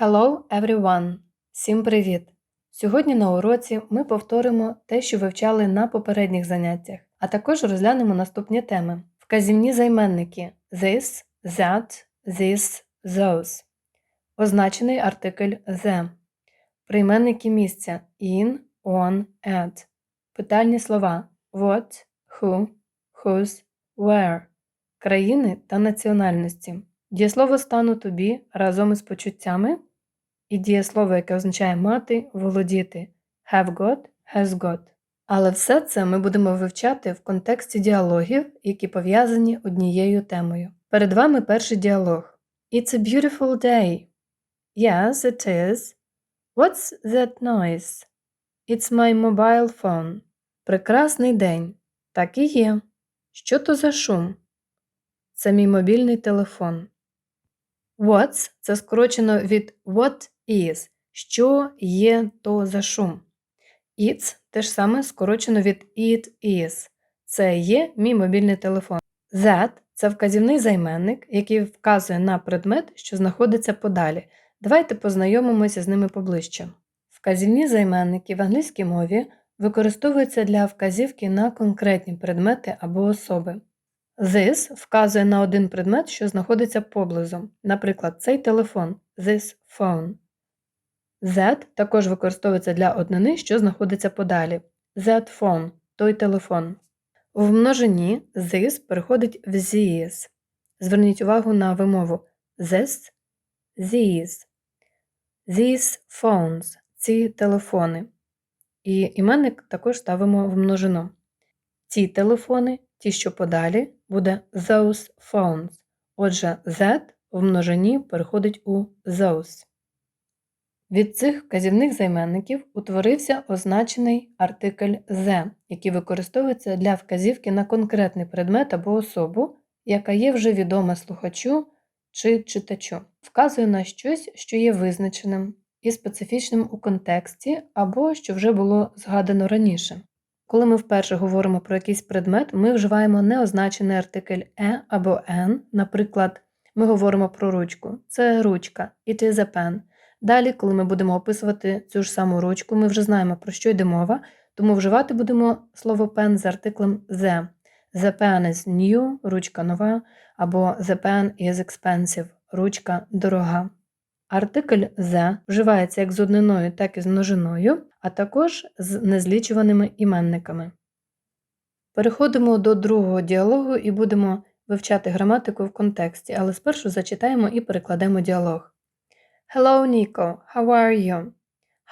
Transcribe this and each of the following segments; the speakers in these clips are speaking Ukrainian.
Hello everyone! Всім привіт! Сьогодні на уроці ми повторимо те, що вивчали на попередніх заняттях, а також розглянемо наступні теми: вказівні займенники. This, that, this, those, означений артикль the, прийменники місця. In, on, at, питальні слова. What, who, whose, where, країни та національності. Дієслово стану тобі разом із почуттями і дієслово, яке означає мати, володіти have got, has got. Але все це ми будемо вивчати в контексті діалогів, які пов'язані однією темою. Перед вами перший діалог. It's a beautiful day. Yes, it is. What's that noise? It's my mobile phone. Прекрасний день. Так і є. Що то за шум? Це мій мобільний телефон. What's це скорочено від what is, що є то за шум. It's те ж саме скорочено від it is. Це є мій мобільний телефон. That це вказівний займенник, який вказує на предмет, що знаходиться подалі. Давайте познайомимося з ними поближче. Вказівні займенники в англійській мові використовуються для вказівки на конкретні предмети або особи. This вказує на один предмет, що знаходиться поблизу. Наприклад, цей телефон this phone. That також використовується для однини, що знаходиться подалі. That phone той телефон. В множині this переходить в these. Зверніть увагу на вимову this, these. These phones ці телефони. І іменник також ставимо в множину. Ці телефони, ті, що подалі, буде those phones. Отже, that в множині переходить у those. Від цих вказівних займенників утворився означений артикль the, який використовується для вказівки на конкретний предмет або особу, яка є вже відома слухачу чи читачу, вказує на щось, що є визначеним і специфічним у контексті, або що вже було згадано раніше. Коли ми вперше говоримо про якийсь предмет, ми вживаємо неозначений артикль е або n, наприклад, ми говоримо про ручку. Це ручка, it is a pen. Далі, коли ми будемо описувати цю ж саму ручку, ми вже знаємо, про що йде мова, тому вживати будемо слово pen з артиклем the. The pen is new, ручка нова, або the pen is expensive, ручка дорога. Артикль the вживається як з одниною, так і з множиною, а також з незлічуваними іменниками. Переходимо до другого діалогу і будемо вивчати граматику в контексті, але спершу зачитаємо і перекладемо діалог. Hello, Nico. How are you?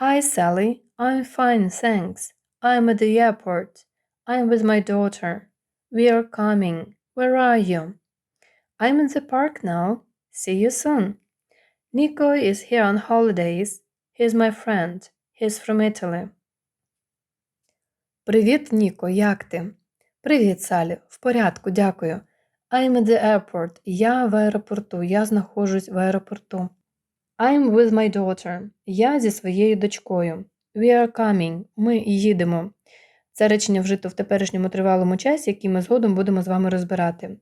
Hi, Sally. I'm fine, thanks. I'm at the airport. I'm with my daughter. We are coming. Where are you? I'm in the park now. See you soon. Nico is here on holidays. He's my friend. He's from Italy. Привіт, Ніко, як ти? Привіт, Салі. В порядку, дякую. I'm at the airport. Я в аеропорту. Я знаходжусь в аеропорту. I'm with my daughter. Я зі своєю дочкою. We are coming. Ми їдемо. Це речення вжито в теперішньому тривалому часі, який ми згодом будемо з вами розбирати.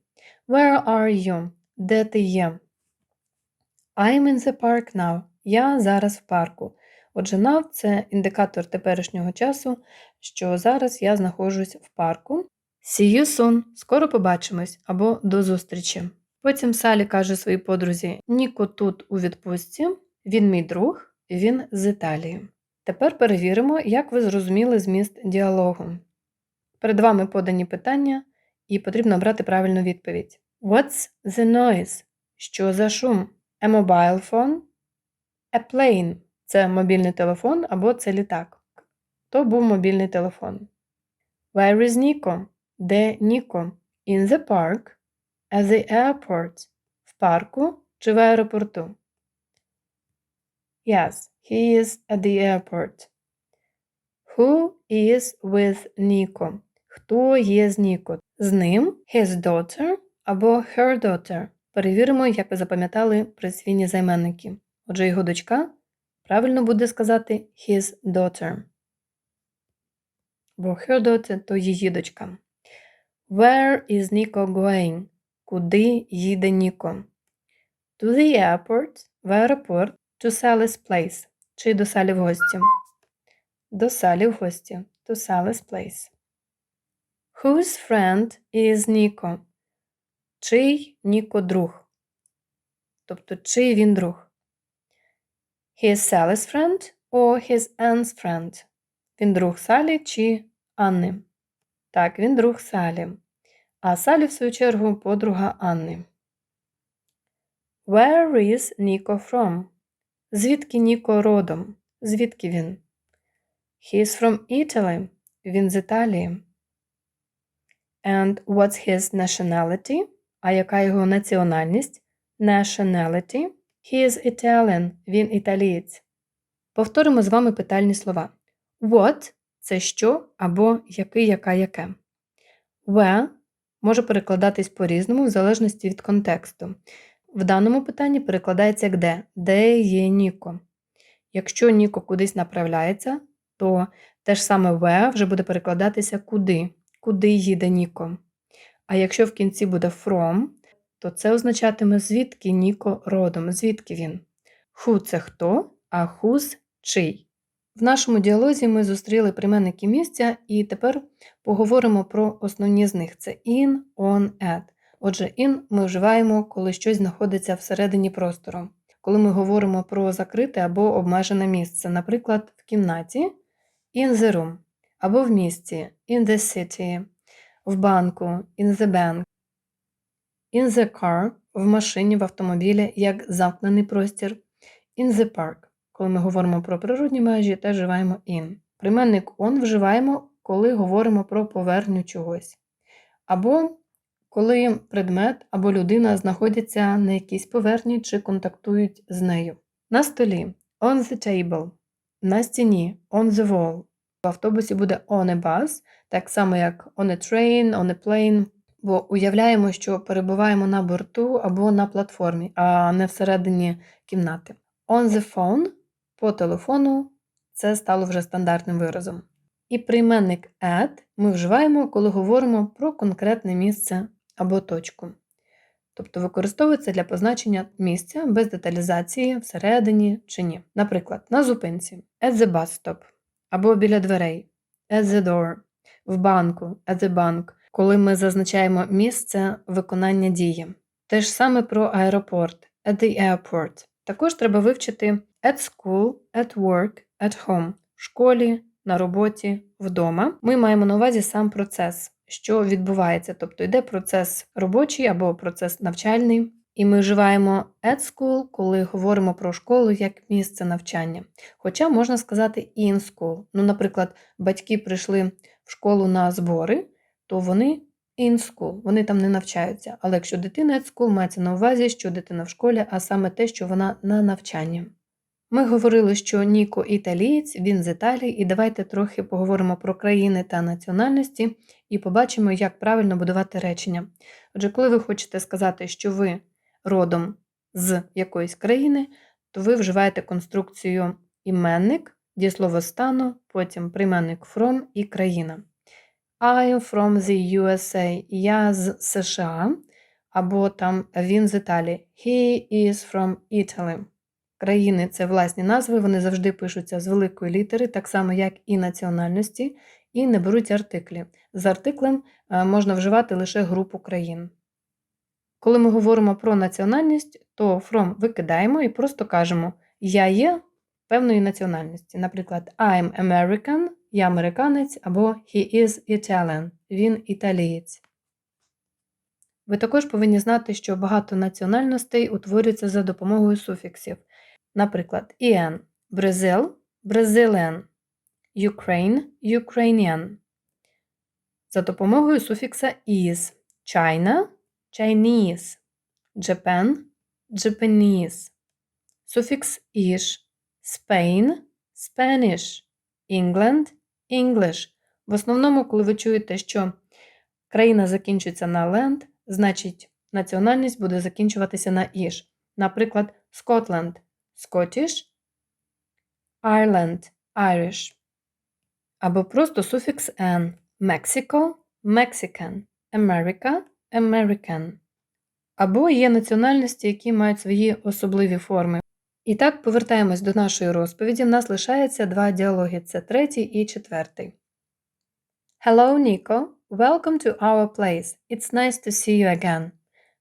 Where are you? Де ти є? I'm in the park now. Я зараз в парку. Отже, now – це індикатор теперішнього часу, що зараз я знаходжусь в парку. See you soon. Скоро побачимось або до зустрічі. Потім Салі каже своїй подрузі: Ніко тут у відпустці, він мій друг, він з Італії. Тепер перевіримо, як ви зрозуміли зміст діалогу. Перед вами подані питання, і потрібно обрати правильну відповідь. What's the noise? Що за шум? A mobile phone? A plane це мобільний телефон або це літак. То був мобільний телефон. Where is Nico? Де Ніко? In the park. At the airport. В парку чи в аеропорту? Yes, he is at the airport. Who is with Nico? Хто є з Ніко? З ним his daughter або her daughter. Перевіримо, як ви запам'ятали присвійні займенники. Отже, його дочка правильно буде сказати his daughter. Бо her daughter – то її дочка. Where is Nico going? Куди їде Ніко? To the airport в аеропорт to Sally's place. Чи до Салі в гості. До Салі в гості. To Sally's place. Whose friend is Nico? Чий Ніко друг? Тобто, чий він друг? He is Sally's friend or his aunt's friend? Він друг Салі чи Анни? Так, він друг Салі. А Салі, в свою чергу, подруга Анни. Where is Nico from? Звідки Ніко родом? Звідки він? He is from Italy. Він з Італії. And what's his nationality? А яка його національність? Nationality. He is Italian. Він італієць. Повторимо з вами питальні слова. What це що або який, яка, яке. Where може перекладатись по-різному в залежності від контексту. В даному питанні перекладається як де, де є Ніко. Якщо Ніко кудись направляється, то те ж саме where вже буде перекладатися куди, куди їде Ніко. А якщо в кінці буде from, то це означатиме звідки Ніко родом, звідки він. Who – це хто, а whose – чий. В нашому діалозі ми зустріли прийменники місця і тепер поговоримо про основні з них: це in, on, at. Отже, in ми вживаємо, коли щось знаходиться всередині простору. Коли ми говоримо про закрите або обмежене місце, наприклад, в кімнаті in the room, або в місті in the city, в банку in the bank, in the car в машині, в автомобілі як замкнений простір, in the park. Коли ми говоримо про природні межі, теж вживаємо in. Прийменник on вживаємо, коли говоримо про поверхню чогось. Або коли предмет або людина знаходяться на якійсь поверхні чи контактують з нею. На столі on the table, на стіні on the wall. В автобусі буде on a bus, так само як on a train, on a plane. Бо уявляємо, що перебуваємо на борту або на платформі, а не всередині кімнати. On the phone по телефону це стало вже стандартним виразом. І прийменник at ми вживаємо, коли говоримо про конкретне місце або точку. Тобто використовується для позначення місця без деталізації всередині чи ні. Наприклад, на зупинці at the bus stop або біля дверей at the door, в банку at the bank, коли ми зазначаємо місце виконання дії. Те ж саме про аеропорт at the airport. Також треба вивчити at school, at work, at home в школі, на роботі, вдома. Ми маємо на увазі сам процес, що відбувається, тобто йде процес робочий або процес навчальний. І ми вживаємо at school, коли говоримо про школу як місце навчання. Хоча можна сказати in school. Ну, наприклад, батьки прийшли в школу на збори, то вони in school, вони там не навчаються. Але якщо дитина at school, мається на увазі, що дитина в школі, а саме те, що вона на навчанні. Ми говорили, що Ніко італієць, він з Італії, і давайте трохи поговоримо про країни та національності і побачимо, як правильно будувати речення. Отже, коли ви хочете сказати, що ви родом з якоїсь країни, то ви вживаєте конструкцію іменник, дієслово стану, потім прийменник from і країна. I from the USA. Я з США, або там він з Італії. He is from Italy. Країни це власні назви, вони завжди пишуться з великої літери, так само, як і національності, і не беруть артиклі. З артиклем е, можна вживати лише групу країн. Коли ми говоримо про національність, то from викидаємо і просто кажемо Я є певної національності. Наприклад, I'm American, я американець, або He is Italian, він італієць. Ви також повинні знати, що багато національностей утворюються за допомогою суфіксів. Наприклад, EN – Brazil – Brazilian, Ukraine – Ukrainian. За допомогою суфікса is China – Chinese, Japan – Japanese. Суфікс ish Spain – Spanish, England – English. В основному, коли ви чуєте, що країна закінчується на land, значить національність буде закінчуватися на ish. Наприклад, Scotland Scottish, Ireland Irish. Або просто суфікс N Mexico Mexican, America American. Або є національності, які мають свої особливі форми. І так, повертаємось до нашої розповіді. В нас лишається два діалоги: це третій і четвертий. Hello, Nico. Welcome to our place. It's nice to see you again.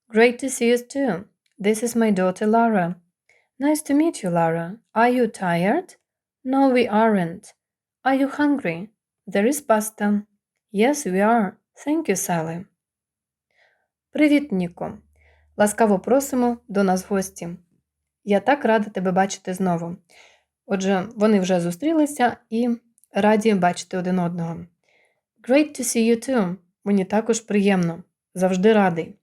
Great to see you too. This is my daughter Lara. Nice to meet you, Lara. Are you tired? No, we aren't. Are you hungry? There is pasta. Yes, we are. Thank you, Sally. Привіт, Ніко. Ласкаво просимо до нас гості. Я так рада тебе бачити знову. Отже, вони вже зустрілися і раді бачити один одного. Great to see you too. Мені також приємно. Завжди радий.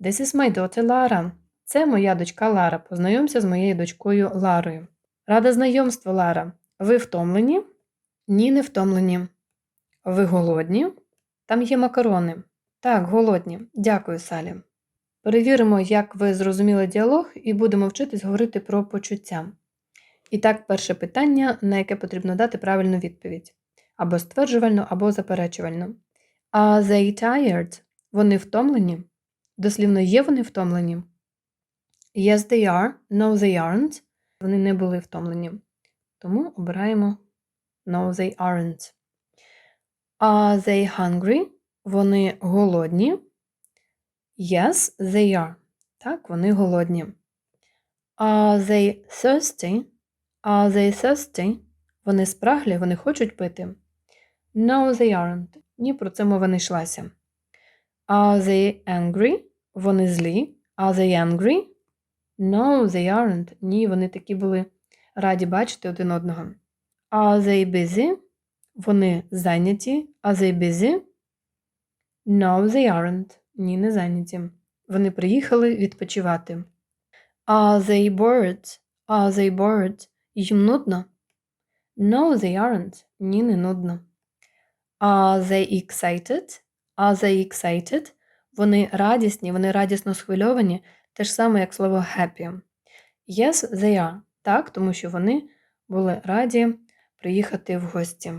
This is my daughter Lara. Це моя дочка Лара. Познайомся з моєю дочкою Ларою. Рада знайомству, Лара. Ви втомлені? Ні, не втомлені. Ви голодні? Там є макарони. Так, голодні. Дякую, Салі. Перевіримо, як ви зрозуміли діалог, і будемо вчитись говорити про почуття. І так, перше питання, на яке потрібно дати правильну відповідь або стверджувально, або заперечувально. Are they tired? Вони втомлені? Дослівно є вони втомлені? Yes, they are. No, they aren't. Вони не були втомлені. Тому обираємо No, they aren't. Are they hungry? Вони голодні? Yes, they are. Так, вони голодні. Are they thirsty? Are they thirsty? Вони спраглі, вони хочуть пити. No, they aren't. Ні, про це мова не йшлася. Are they angry? Вони злі. Are they angry? No, they aren't. Ні, вони такі були раді бачити один одного. Are they busy? Вони зайняті. Are they busy? No, they aren't. Ні, не зайняті. Вони приїхали відпочивати. Are they bored? Are they bored? Їм нудно? No, they aren't. Ні, не нудно. Are they excited? Are they excited? Вони радісні, вони радісно схвильовані, те ж саме, як слово happy. Yes, they are. Так, тому що вони були раді приїхати в гості.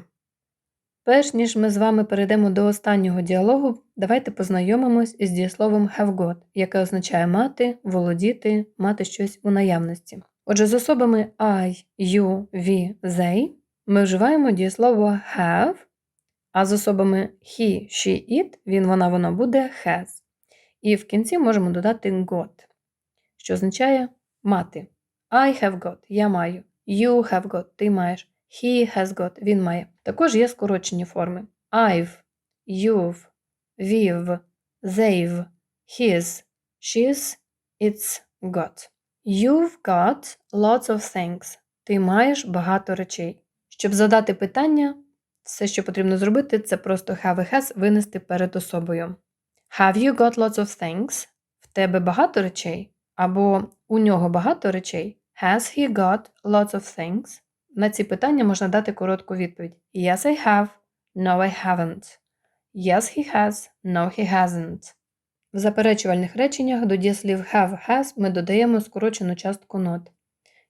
Перш ніж ми з вами перейдемо до останнього діалогу, давайте познайомимось із дієсловом have got, яке означає мати, володіти, мати щось у наявності. Отже, з особами I, you, we, they ми вживаємо дієслово have, а з особами he, she, it, він, вона, воно буде has. І в кінці можемо додати got, що означає мати. I have got, я маю. You have got, ти маєш. He has got, він має. Також є скорочені форми. I've, you've, we've, they've, his, she's, it's got. You've got lots of things. Ти маєш багато речей. Щоб задати питання, все, що потрібно зробити, це просто have a has винести перед особою. Have you got lots of things? В тебе багато речей? Або у нього багато речей? Has he got lots of things? На ці питання можна дати коротку відповідь: Yes, I have. No, I haven't. Yes, he has. No, he hasn't. В заперечувальних реченнях до дієслів have, has ми додаємо скорочену частку not.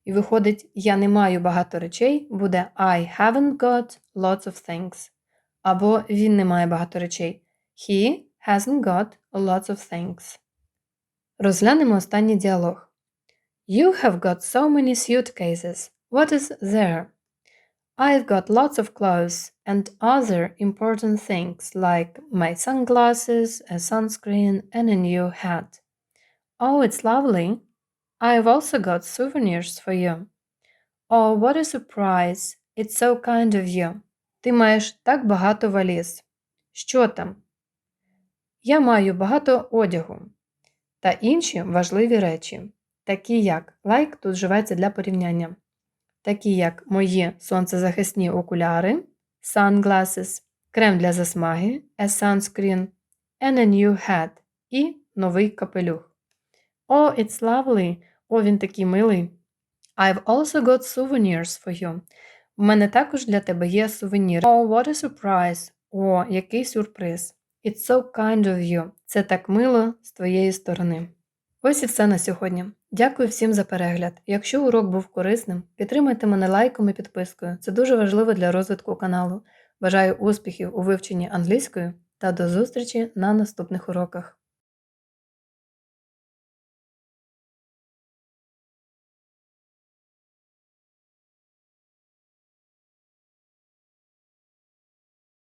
І виходить, я не маю багато речей, буде I haven't got lots of things. Або він не має багато речей. He hasn't got lots of things. Розглянемо останній діалог. You have got so many suitcases. What is there? I've got lots of clothes and other important things like my sunglasses, a sunscreen, and a new hat. Oh, it's lovely. I've also got souvenirs for you. Oh, what a surprise. It's so kind of you. Ти маєш так багато валіз. Що там? Я маю багато одягу та інші важливі речі, такі як like тут вживається для порівняння такі як мої сонцезахисні окуляри, sunglasses, крем для засмаги, a sunscreen, and a new hat і новий капелюх. Oh, it's lovely! О, він такий милий. I've also got souvenirs for you. У мене також для тебе є сувенір. Oh, what a surprise! О, який сюрприз! It's so kind of you. Це так мило з твоєї сторони. Ось і все на сьогодні. Дякую всім за перегляд. Якщо урок був корисним, підтримайте мене лайком і підпискою. Це дуже важливо для розвитку каналу. Бажаю успіхів у вивченні англійської та до зустрічі на наступних уроках.